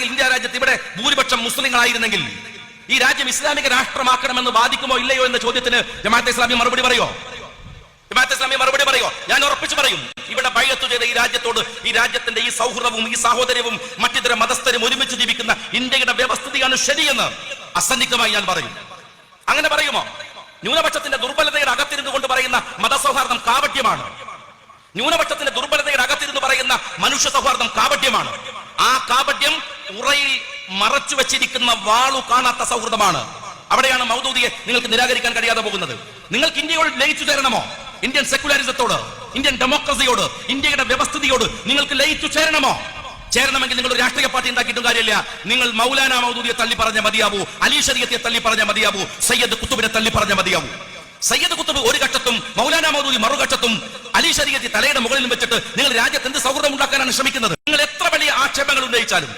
അങ്ങനെയാണെങ്കിൽ ഇന്ത്യ രാജ്യത്ത് ഇവിടെ ഭൂരിപക്ഷം മുസ്ലിങ്ങളായിരുന്നെങ്കിൽ ഈ രാജ്യം ഇസ്ലാമിക രാഷ്ട്രമാക്കണമെന്ന് വാദിക്കുമോ ഇല്ലയോ എന്ന ചോദ്യത്തിന് ജമാഅത്തെ ഇസ്ലാമി മറുപടി പറയോ? ജമാഅത്തെ ഇസ്ലാമി മറുപടി പറയോ? ഞാൻ ഉറപ്പിച്ചു പറയും. ഇവിടെ ബൈഅത്ത് ചെയ്ത ഈ രാജ്യത്തോട് ഈ രാജ്യത്തിന്റെ ഈ സൗഹൃദവും ഈ സാഹോദര്യവും മറ്റിതര മതസ്ഥരും ഒരുമിച്ച് ജീവിക്കുന്ന ഇന്ത്യയുടെ വ്യവസ്ഥിതിയാണ് ശരിയെന്ന് അസന്നിഗ്ധമായി ഞാൻ പറയും. അങ്ങനെ പറയുമോ? ന്യൂനപക്ഷത്തിന്റെ ദുർബലതയുടെ അകത്തിരുന്നു കൊണ്ട് പറയുന്ന മതസൗഹാർദ്ദം കാപട്യമാണ്. ന്യൂനപക്ഷത്തിന്റെ ദുർബലതയുടെ അകത്തിരുന്ന് പറയുന്ന മനുഷ്യ സൗഹാർദ്ദം കാപട്യമാണ്. ആ കാപട്യം ഉറയിൽ മറച്ചു വെച്ചിരിക്കുന്ന വാളു കാണാത്ത സൗഹൃദമാണ്. അവിടെയാണ് മൗദൂദിയെ നിങ്ങൾക്ക് നിരാകരിക്കാൻ കഴിയാതെ പോകുന്നത്. നിങ്ങൾക്ക് ഇന്ത്യയോട് ലയിച്ചു ചേരണമോ? ഇന്ത്യൻ സെക്യുലറിസത്തോട് ഇന്ത്യൻ ഡെമോക്രസിയോട് ഇന്ത്യയുടെ വ്യവസ്ഥിതിയോട് നിങ്ങൾക്ക് ലയിച്ചു ചേരണമോ? ചേരണമെങ്കിൽ നിങ്ങൾ ഒരു രാഷ്ട്രീയ പാർട്ടി ഉണ്ടാക്കിയിട്ടും കാര്യമില്ല. നിങ്ങൾ മൗലാന മൗദൂദിയെ തള്ളി പറഞ്ഞ മതിയാവൂ. അലി ഷരിയത്തെ തള്ളി പറഞ്ഞ മതിയാവൂ. സയ്യദ് കുത്തുബിനെ തള്ളി പറഞ്ഞ മതിയാവൂ. സയ്യദ് കുത്തുബ് ഒരു ഘട്ടത്തും മൗലാന മൗദൂദി മറുഘട്ടത്തും അലി ഷരിയത്തെ തലയുടെ മുകളിൽ വെച്ചിട്ട് നിങ്ങൾ രാജ്യത്ത് എന്ത് സൗഹൃദം ഉണ്ടാക്കാനാണ് ശ്രമിക്കുന്നത്? നിങ്ങൾ എത്ര വലിയ ആക്ഷേപങ്ങൾ ഉന്നയിച്ചാലും